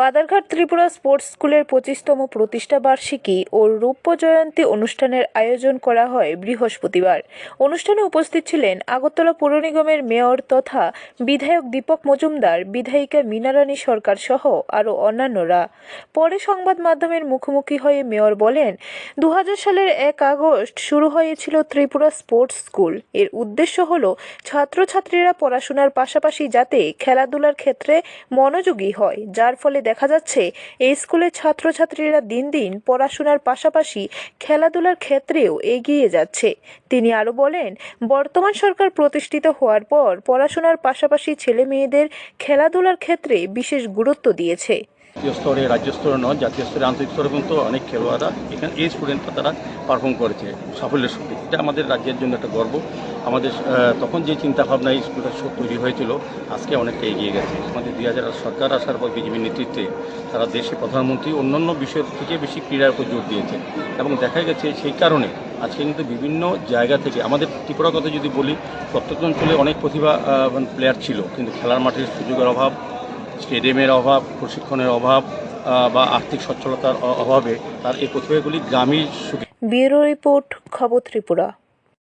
Badharghat Tripura sports স্কুলের পঁচিশতম প্রতিষ্ঠা বার্ষিকী ও রৌপ্য জয়ন্তী অনুষ্ঠানের আয়োজন করা হয় বৃহস্পতিবার। অনুষ্ঠানে উপস্থিত ছিলেন আগরতলা পৌর নিগমের মেয়র তথা বিধায়ক দীপক মজুমদার, বিধায়িকা মীনারানী সরকার সহ আরও অন্যান্যরা। পরে সংবাদ মাধ্যমের মুখোমুখি হয়ে মেয়র বলেন দু হাজার সালের এক আগস্ট শুরু হয়েছিল ত্রিপুরা স্পোর্টস স্কুল। এর উদ্দেশ্য হল ছাত্রছাত্রীরা পড়াশোনার পাশাপাশি যাতে খেলাধুলার ক্ষেত্রে মনোযোগী হয়, যার ফলে দেখা যাচ্ছে, এই স্কুলের ছাত্রছাত্রীরা দিন দিন পড়াশোনার পাশাপাশি খেলাধুলার ক্ষেত্রেও এগিয়ে যাচ্ছে। তিনি আরও বলেন, বর্তমান সরকার প্রতিষ্ঠিত হওয়ার পর পড়াশোনার পাশাপাশি ছেলে মেয়েদের খেলাধুলার ক্ষেত্রে বিশেষ গুরুত্ব দিয়েছে। জাতীয় স্তরে, রাজ্য স্তরে নয়, জাতীয় স্তরে আন্তর্জাতিক স্তরে পর্যন্ত অনেক খেলোয়াড়রা এখানে এই স্টুডেন্টরা তারা পারফর্ম করেছে সাফল্যের সঙ্গে। এটা আমাদের রাজ্যের জন্য একটা গর্ব। আমাদের তখন যে চিন্তাভাবনা এই স্কুলটা তৈরি হয়েছিল, আজকে অনেকটা এগিয়ে গেছে। আমাদের দুই হাজার সরকার আসার পর বিজেপির নেতৃত্বে তারা দেশে প্রধানমন্ত্রী অন্যান্য বিষয়ের থেকে বেশি ক্রীড়ার উপর জোর দিয়েছে। এবং দেখা গেছে সেই কারণে আজকে কিন্তু বিভিন্ন জায়গা থেকে, আমাদের ত্রিপুরার কথা যদি বলি, প্রত্যেক অঞ্চলে অনেক প্রতিভা প্লেয়ার ছিল। কিন্তু খেলার মাঠের সুযোগের অভাব স্টেডিয়ামের অভাব, প্রশিক্ষণের অভাব বা আর্থিক সচ্ছলতার অভাবে তার এই প্রতিভাগুলি গ্রামীণ ব্যুরো রিপোর্ট, খবর ত্রিপুরা।